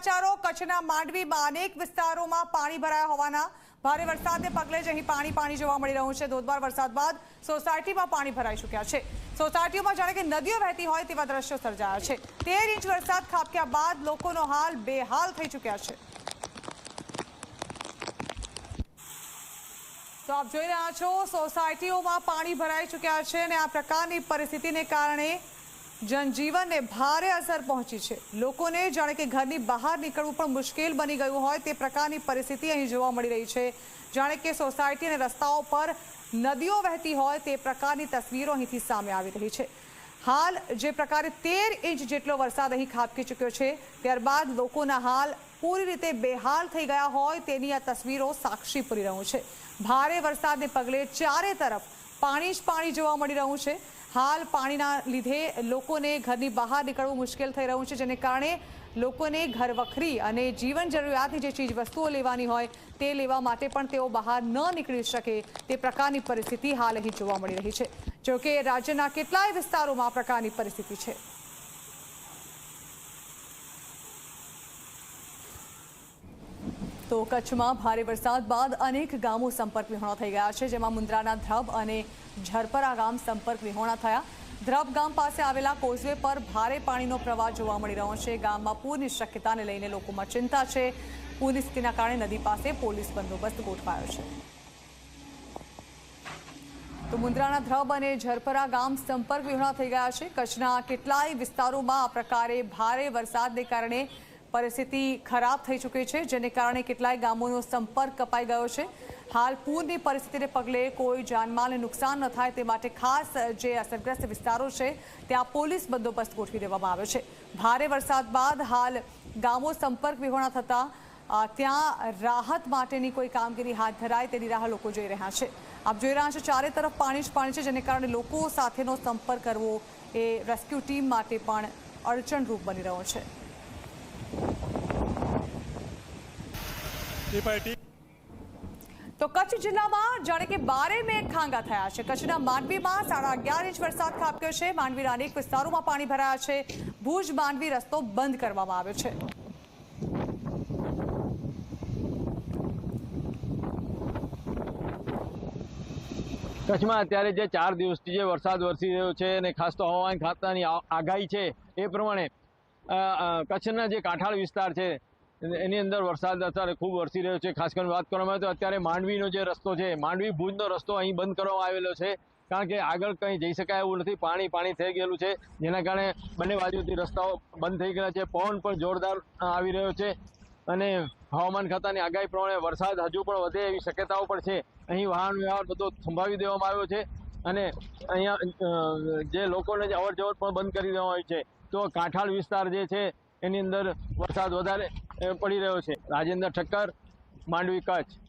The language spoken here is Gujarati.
સમાચારો, કચ્છના માંડવીમાં અનેક વિસ્તારોમાં પાણી ભરાયા હોવાના ભારે વરસાદને પગલે જ અહીં પાણી પાણી જોવા મળી રહ્યું છે. ધોધમાર વરસાદ બાદ સોસાયટીમાં પાણી ભરાઈ ચૂક્યા છે. સોસાયટીઓમાં જાણે કે નદીઓ વહેતી હોય તેવા દ્રશ્યો સર્જાયા છે. તેર ઇંચ વરસાદ ખાબક્યા બાદ લોકોનો હાલ બેહાલ થઈ ચૂક્યા છે. તો આપ જોઈ રહ્યા છો, સોસાયટીઓમાં પાણી ભરાઈ ચૂક્યા છે અને આ પ્રકારની પરિસ્થિતિને કારણે જનજીવનને ભારે અસર પહોંચી છે. લોકોને જાણે કે ઘરની બહાર નીકળવું પણ મુશ્કેલ બની ગયું હોય તે પ્રકારની પરિસ્થિતિ અહીં જોવા મળી રહી છે. જાણે કે સોસાયટી અને રસ્તાઓ પર નદીઓ વહેતી હોય તે પ્રકારની તસવીરો અહીંથી સામે આવી રહી છે. હાલ જે પ્રકારે તેર ઇંચ જેટલો વરસાદ અહીં ખાબકી ચૂક્યો છે, ત્યારબાદ લોકોના હાલ પૂરી રીતે બેહાલ થઈ ગયા હોય તેની આ તસવીરો સાક્ષી પૂરી રહ્યું છે. ભારે વરસાદને પગલે ચારે તરફ પાણી જ પાણી જોવા મળી રહ્યું છે. હાલ પાણીના લીધે લોકોને ઘરની બહાર નીકળવું મુશ્કેલ થઈ રહ્યું છે, જેને કારણે લોકોને ઘર વખરી અને જીવન જરૂરિયાતની જે ચીજ વસ્તુઓ લેવાની હોય તે લેવા માટે પણ તેઓ બહાર ન નીકળી શકે તે પ્રકારની પરિસ્થિતિ હાલ અહીં જોવા મળી રહી છે. જોકે રાજ્યના કેટલાય વિસ્તારોમાં પ્રકારની પરિસ્થિતિ છે. તો કચ્છમાં ભારે વરસાદ બાદ અનેક ગામો સંપર્ક વિહોણા થઈ ગયા છે, જેમાં મુન્દ્રાના ધ્રબ અને ઝરપરા ગામ સંપર્ક વિહોણા થયા. ધ્રબ ગામ પાસે આવેલા કોઝવે પર ભારે પાણીનો પ્રવાહ જોવા મળી રહ્યો છે. ગામમાં પૂરની શક્યતાને લઈને લોકોમાં ચિંતા છે. પૂરની સ્થિતિના કારણે નદી પાસે પોલીસ બંદોબસ્ત ગોઠવાયો છે. તો મુન્દ્રાના ધ્રબ અને ઝરપરા ગામ સંપર્ક વિહોણા થઈ ગયા છે. કચ્છના કેટલાય વિસ્તારોમાં આ પ્રકારે ભારે વરસાદને કારણે પરિસ્થિતિ ખરાબ થઈ ચૂકી છે, જેને કારણે કેટલાય ગામોનો સંપર્ક કપાઈ ગયો છે. હાલ પૂરની પરિસ્થિતિને પગલે કોઈ જાનમાલને નુકસાન ન થાય તે માટે ખાસ જે અસરગ્રસ્ત વિસ્તારો છે, ત્યાં પોલીસ બંદોબસ્ત ગોઠવી દેવામાં આવ્યો છે. ભારે વરસાદ બાદ હાલ ગામો સંપર્ક વિહોણા થતાં ત્યાં રાહત માટેની કોઈ કામગીરી હાથ ધરાય તેની રાહ લોકો જોઈ રહ્યા છે. આપ જોઈ રહ્યા છો, ચારે તરફ પાણી જ પાણી છે, જેને કારણે લોકો સાથેનો સંપર્ક કરવો એ રેસ્ક્યુ ટીમ માટે પણ અડચણરૂપ બની રહ્યો છે. તો કચ્છ જિલ્લામાં જાણે કે બારે મેઘ ખાંગા થયા છે. કચ્છના માંડવીમાં સાડા અગિયાર ઇંચ વરસાદ ખાબક્યો છે. માંડવીના અનેક વિસ્તારોમાં પાણી ભરાયા છે. ભુજ માંડવી રસ્તો બંધ કરવામાં આવ્યો છે. કચ્છમાં અત્યારે જે ચાર દિવસથી જે વરસાદ વરસી રહ્યો છે અને ખાસ તો હવામાન ખાતાની આગાહી છે એ પ્રમાણે કચ્છના જે કાંઠાળ વિસ્તાર છે એની અંદર વરસાદ અત્યારે ખૂબ વરસી રહ્યો છે. ખાસ કરીને વાત કરવામાં આવે તો અત્યારે માંડવીનો જે રસ્તો છે, માંડવી ભુજનો રસ્તો અહીં બંધ કરવામાં આવેલો છે. કારણ કે આગળ કંઈ જઈ શકાય એવું નથી. પાણી પાણી થઈ ગયેલું છે. જેના કારણે બંને બાજુથી રસ્તાઓ બંધ થઈ ગયા છે. પવન પણ જોરદાર આવી રહ્યો છે. અને હવામાન ખાતાની આગાહી પ્રમાણે વરસાદ હજુ પણ વધે એવી શક્યતાઓ પણ છે. અહીં વાહન વ્યવહાર બધો થંભાવી દેવામાં આવ્યો છે. અને અહીંયા જે લોકોને જે અવર જવર પણ બંધ કરી દેવામાં આવી છે. તો કાંઠાળ વિસ્તાર જે છે, એની અંદર વરસાદ વધારે પડી રહ્યો છે. રાજેન્દ્ર ઠક્કર માંડવી કચ્છ.